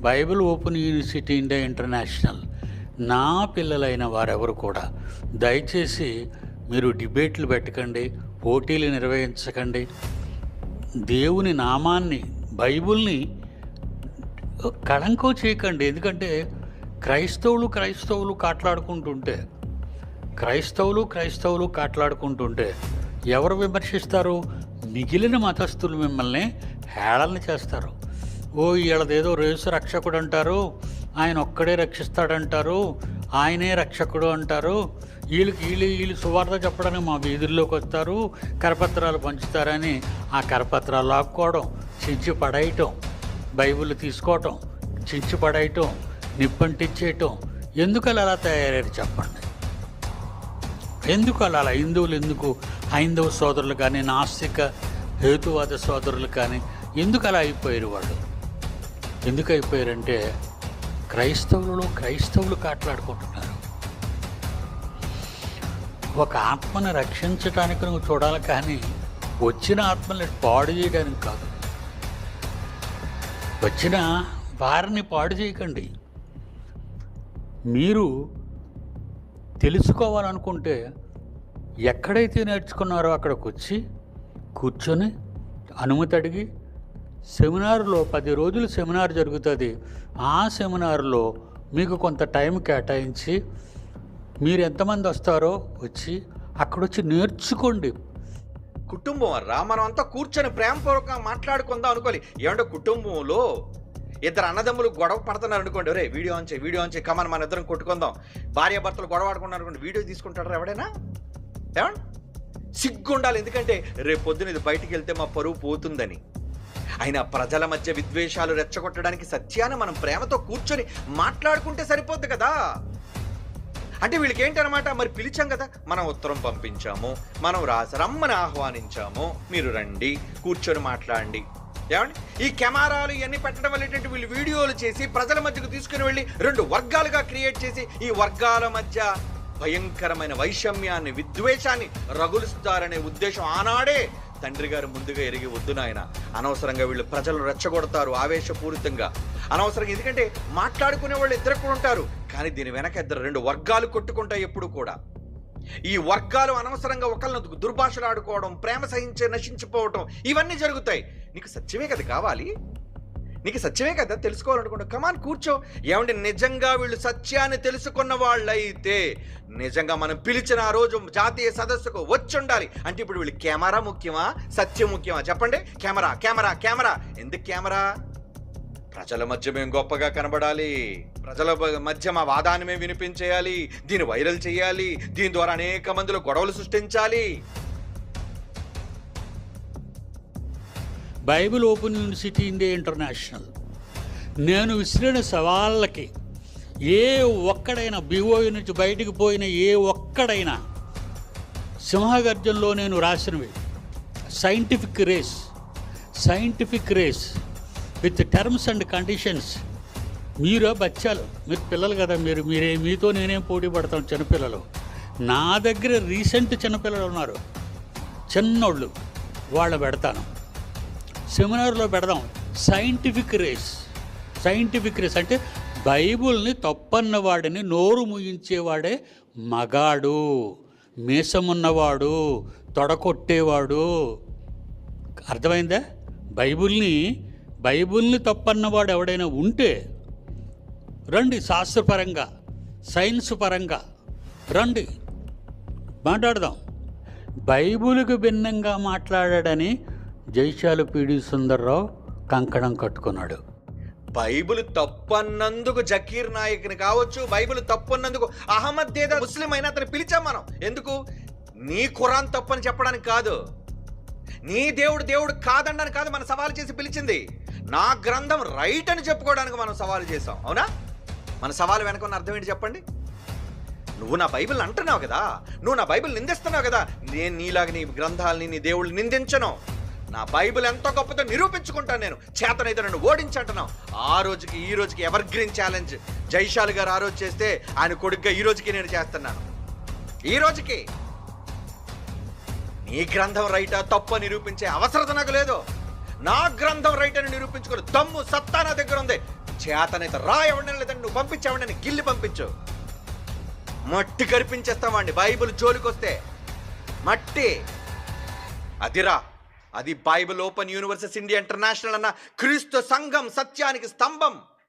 Bible open university India international. నా పిల్లలైన వారెవరు కూడా దయచేసి మీరు డిబేట్లు పెట్టకండి పోటీలు నిర్వహించకండి. దేవుని నామాన్ని బైబిల్ని కళంకం చేయకండి. ఎందుకంటే క్రైస్తవులు క్రైస్తవులు కాట్లాడుకుంటుంటే క్రైస్తవులు క్రైస్తవులు కాట్లాడుకుంటుంటే ఎవరు విమర్శిస్తారు? మిగిలిన మతస్థులు మిమ్మల్ని హేళన చేస్తారు. ఓ వీళ్ళదేదో రేసు రక్షకుడు అంటారు ఆయన ఒక్కడే రక్షిస్తాడంటారు ఆయనే రక్షకుడు అంటారు. వీళ్ళకి వీళ్ళు వీళ్ళు సువార్త చెప్పడానికి మా వీధుల్లోకి వస్తారు కరపత్రాలు పంచుతారని ఆ కరపత్రాలు లాక్కోవడం చించి పడేయటం బైబిల్ తీసుకోవటం చించి పడేయటం నిప్పంటించేయటం ఎందుకు అలా అలా తయారయ్యారు చెప్పండి. ఎందుకు అలా? అలా హిందువులు ఎందుకు? హైందవ సోదరులు కానీ నాస్తిక హేతువాద సోదరులు కానీ ఎందుకు అలా అయిపోయారు వాళ్ళు? ఎందుకు అయిపోయారంటే క్రైస్తవులలో క్రైస్తవులు కాట్లాడుకుంటున్నారు. ఒక ఆత్మను రక్షించటానికి నువ్వు చూడాలి కానీ వచ్చిన ఆత్మని పాడు చేయడానికి కాదు. వచ్చిన వారిని పాడు చేయకండి. మీరు తెలుసుకోవాలనుకుంటే ఎక్కడైతే నేర్చుకున్నారో అక్కడికి వచ్చి కూర్చొని అనుమతి అడిగి సెమినార్లో పది రోజులు సెమినార్ జరుగుతుంది. ఆ సెమినార్లో మీకు కొంత టైం కేటాయించి మీరు ఎంతమంది వస్తారో వచ్చి అక్కడొచ్చి నేర్చుకోండి. కుటుంబం రా మనం అంతా కూర్చొని ప్రేమపూర్వకంగా మాట్లాడుకుందాం అనుకోవాలి. ఏమంటే కుటుంబంలో ఇద్దరు అన్నదమ్ములు గొడవ పడుతున్నారు అనుకోండి. రే వీడియో అంచే వీడియో అంచే కమన్ మన ఇద్దరం కొట్టుకుందాం. భార్య భర్తలు గొడవ ఆడుకున్నారు అనుకోండి వీడియో తీసుకుంటారా ఎవడైనా? ఏమండి? సిగ్గు ఉండాలి ఎందుకంటే రేపు పొద్దున ఇది బయటికి వెళ్తే మా పరువు పోతుందని. అయినా ప్రజల మధ్య విద్వేషాలు రెచ్చగొట్టడానికి సత్యాన్ని మనం ప్రేమతో కూర్చొని మాట్లాడుకుంటే సరిపోద్ది కదా? అంటే వీళ్ళకి ఏంటనమాట మరి పిలిచాం కదా. మనం ఉత్తరం పంపించాము. మనం రాసి రమ్మని ఆహ్వానించాము. మీరు రండి కూర్చొని మాట్లాడండి. ఏమండి? ఈ కెమెరాలు ఇవన్నీ పెట్టడం వల్ల ఏంటంటే వీళ్ళు వీడియోలు చేసి ప్రజల మధ్యకు తీసుకుని వెళ్ళి రెండు వర్గాలుగా క్రియేట్ చేసి ఈ వర్గాల మధ్య భయంకరమైన వైషమ్యాన్ని విద్వేషాన్ని రగులుస్తారనే ఉద్దేశం ఆనాడే తండ్రి గారు ముందుగా ఎరిగి వద్దు నాయన అనవసరంగా వీళ్ళు ప్రజలు రెచ్చగొడతారు ఆవేశపూరితంగా. అనవసరంగా ఎందుకంటే మాట్లాడుకునే వాళ్ళు ఇద్దరు కూడా ఉంటారు కానీ దీని వెనక ఇద్దరు రెండు వర్గాలు కొట్టుకుంటాయి ఎప్పుడు కూడా. ఈ వర్గాలు అనవసరంగా ఒకళ్ళని దుర్భాషలు ఆడుకోవడం ప్రేమ సహించే నశించిపోవటం ఇవన్నీ జరుగుతాయి. నీకు సత్యమే కదా కావాలి? నీకు సత్యమే కదా తెలుసుకోవాలనుకుంటా. కమాన్ కూర్చో. ఏమంటే నిజంగా వీళ్ళు సత్యాన్ని తెలుసుకున్న వాళ్ళైతే నిజంగా మనం పిలిచిన ఆ రోజు జాతీయ సదస్సుకు వచ్చి ఉండాలి అంటే ఇప్పుడు వీళ్ళు కెమెరా ముఖ్యమా? సత్యం ముఖ్యమా? చెప్పండి. Camera camera camera. ఎందుకు కెమెరా? ప్రజల మధ్య మేము గొప్పగా కనబడాలి. ప్రజల మధ్య మా వాదాన్ని మేము వినిపించేయాలి. దీన్ని వైరల్ చేయాలి. దీని ద్వారా అనేక మందిలో గొడవలు సృష్టించాలి. Bible open university India international. నేను విసిరిన సవాళ్ళకి ఏ ఒక్కడైనా బిఓయు నుంచి బయటికి పోయిన ఏ ఒక్కడైనా సింహగర్జంలో నేను రాసినవి. Scientific race scientific race with terms and conditions మీరు బచ్చాలు మీరు పిల్లలు కదా మీరు మీరే మీతో నేనేం పోటీ పడతాం చిన్నపిల్లలు. నా దగ్గర రీసెంట్ చిన్నపిల్లలు ఉన్నారు. చిన్నోళ్ళు వాళ్ళు పెడతాను. సెమినార్లో పెడదాం. సైంటిఫిక్ రేస్ సైంటిఫిక్ రేస్ అంటే బైబుల్ని తప్పన్నవాడిని నోరు ముగించేవాడే మగాడు మీసమున్నవాడు తొడకొట్టేవాడు. అర్థమైందా? బైబుల్ని బైబుల్ని తప్పన్నవాడు ఎవడైనా ఉంటే రండి శాస్త్రపరంగా సైన్స్ పరంగా రండి. మాట్లాడదాం. బైబుల్కి భిన్నంగా మాట్లాడాడని జైశాలు పీడి సుందర్రావు కంకణం కట్టుకున్నాడు. బైబిల్ తప్పన్నందుకు జకీర్ నాయక్ని కావచ్చు బైబిల్ తప్పన్నందుకు అహ్మద్ దేదా ముస్లిం అయినా అతను పిలిచాం మనం. ఎందుకు? నీ ఖురాన్ తప్పని చెప్పడానికి కాదు. నీ దేవుడు దేవుడు కాదండని కాదు మనం సవాల్ చేసి పిలిచింది. నా గ్రంథం రైట్ అని చెప్పుకోవడానికి మనం సవాల్ చేసాం అవునా? మన సవాల్ వెనకున్న అర్థం ఏంటి చెప్పండి? నువ్వు నా బైబిల్ అంటున్నావు కదా. నువ్వు నా బైబిల్ నిందిస్తున్నావు కదా. నేను నీలాగా నీ గ్రంథాలని నీ దేవుళ్ళు నిందించను. నా బైబిల్ ఎంతో గొప్పతో నిరూపించుకుంటాను నేను. చేతనైతే నన్ను ఓడించంటున్నాం ఆ రోజుకి ఈ రోజుకి ఎవర్ గ్రీన్ ఛాలెంజ్ జైశాల్ గారు ఆ రోజు చేస్తే ఆయన కొడుగ్గా ఈ రోజుకి నేను చేస్తున్నాను. ఈ రోజుకి నీ గ్రంథం రైటా తప్పు నిరూపించే అవసరత నాకు లేదు. నా గ్రంథం రైట్ అని నిరూపించుకోరు దమ్ము సత్తా నా దగ్గర ఉంది. చేతనైతే రా ఎవడని లేదండి నువ్వు పంపించావండి గిల్లి పంపించు. మట్టి కరిపించేస్తామండి బైబిల్ జోలికొస్తే మట్టి అదిరా అది Bible open university India international అన్న క్రీస్తు సంఘం సత్యానికి స్తంభం.